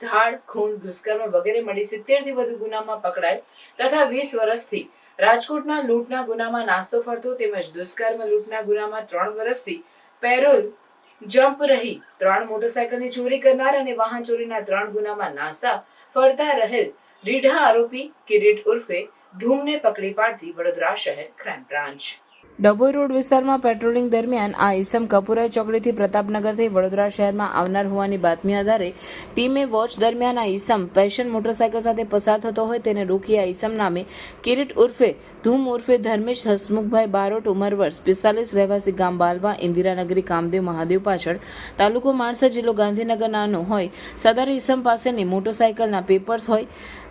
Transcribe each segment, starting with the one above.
ધાડ ખૂન દુષ્કર્મ વગેરે મળી સિત્તેરથી વધુ ગુનામાં પકડાય તથા વીસ વર્ષથી રાજકોટના લૂંટના ગુનામાં નાસ્તો ફરતો તેમજ દુષ્કર્મ લૂંટના ગુનામાં ત્રણ વર્ષથી પેરોલ જમ્પ રહી ત્રણ મોટરસાયકલની ચોરી કરનાર અને વાહન ચોરીના ત્રણ ગુનામાં નાસ્તા ફરતા રહેલ રીઢા આરોપી કિરીટ ઉર્ફે ધૂમને પકડી પાડતી વડોદરા શહેર ક્રાઇમ બ્રાન્ચ. ડભોઈ રોડ વિસ્તારમાં પેટ્રોલિંગ દરમિયાન આ ઈસમ કપૂરા ચોકડીથી પ્રતાપનગરથી વડોદરા શહેરમાં આવનાર હોવાની બાતમી આધારે ટીમે વોચ દરમિયાન આ ઈસમ પેશન મોટરસાયકલ સાથે પસાર થતો હોય તેને રોકી આ ઈસમ નામે કિરીટ ઉર્ફે ધૂમ ઉર્ફે ધર્મેશ હસમુખભાઈ બારોટ ઉંમર વર્ષ પિસ્તાલીસ રહેવાસી ગામ બાલવા ઇન્દિરાનગરી કામદેવ મહાદેવ પાછળ તાલુકો માણસા જિલ્લો ગાંધીનગર નાનો હોય. સદર ઈસમ પાસેની મોટરસાયકલના પેપર્સ હોય.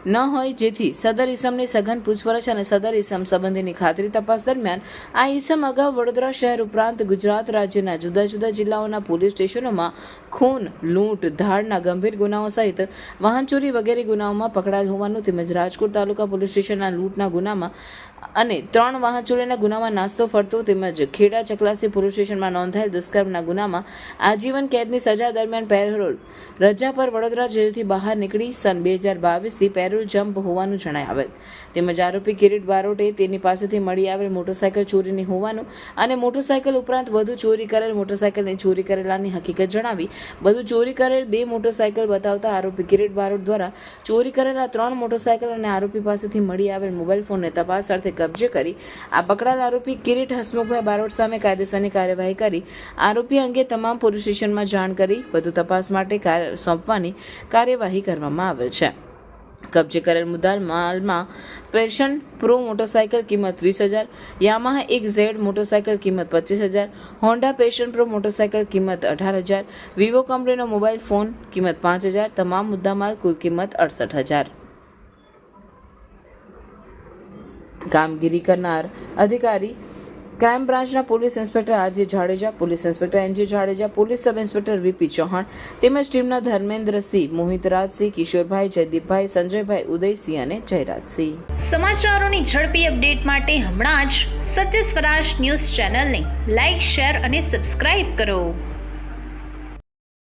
ન હોય જેથી સદર ઈસમની સઘન પૂછપરછ અને સદર ઈસમ સંબંધીની ખાતરી તપાસ દરમિયાન આ ઈસમ અગાઉ વડોદરા શહેર ઉપરાંત ગુજરાત રાજ્યના જુદા જુદા જિલ્લાઓના પોલીસ સ્ટેશનોમાં ખૂન, લૂંટ, ધાડના ગંભીર ગુનાઓ સહિત વાહન ચોરી વગેરે ગુનાઓમાં પકડાયેલ હોવાનું તેમજ રાજકોટ તાલુકા પોલીસ સ્ટેશનના લૂંટના ગુનામાં અને ત્રણ વાહન ચોરીના ગુનામાં નાસ્તો ફરતો તેમજ ખેડા ચકલાસી પોલીસ સ્ટેશનમાં નોંધાયેલ દુષ્કર્મના ગુનામાં આજીવન કેદની સજા દરમિયાન પેરોલ રજા પર વડોદરા જેલથી બહાર નીકળી સન બે હજાર બાવીસથી પેરોલ જમ્પ હોવાનું જણાય આવેલ. તેમજ આરોપી કિરીટ બારોટે તેની પાસેથી મળી આવેલ મોટરસાયકલ ચોરીની હોવાનું અને મોટરસાયકલ ઉપરાંત વધુ ચોરી કરેલ મોટરસાયકલની ચોરી કરેલાની હકીકત જણાવી બધું ચોરી કરેલ બે મોટરસાયકલ બતાવતા આરોપી કિરીટ બારોટ દ્વારા ચોરી કરેલા ત્રણ મોટરસાયકલ અને આરોપી પાસેથી મળી આવેલ મોબાઈલ ફોનને તપાસ અર્થે કબજે કરી. આ પકડાયેલ આરોપી કિરીટ હસમુખભાઈ બારોટ સામે કાયદેસરની કાર્યવાહી કરી. આરોપી અંગે તમામ પોલીસ સ્ટેશનમાં જાણ કરી, વધુ તપાસ માટે સોંપવાની કાર્યવાહી કરવામાં આવેલ છે. કબજે કરેલ મુદ્દા માલમાં પેશન પ્રો મોટરસાયકલ કિંમત વીસ હજાર, યામાહા એક ઝેડ મોટરસાયકલ કિંમત પચીસ હજાર, હોન્ડા પેશન પ્રો મોટરસાયકલ કિંમત અઢાર હજાર, વિવો કંપનીનો મોબાઈલ ફોન કિંમત પાંચ હજાર, તમામ મુદ્દામાલ કુલ કિંમત અડસઠ હજાર. કામગીરી કરનાર અધિકારી. ક્રાઇમ બ્રાન્ચના police inspector R G Jadeja, police inspector N G Jadeja, police sub inspector V P Chauhan તેમજ ટીમના ધર્મેન્દ્રસિંહ, મોહિતરાજસિંહ, કિશોરભાઈ, જયદીપભાઈ, સંજયભાઈ, ઉદયસિંહ અને જયરાજસિંહ. સમાચારોની ઝડપી અપડેટ માટે હમણાં જ સત્ય સ્વરાજ ન્યૂઝ ચેનલને લાઇક, શેર અને સબસ્ક્રાઇબ કરો.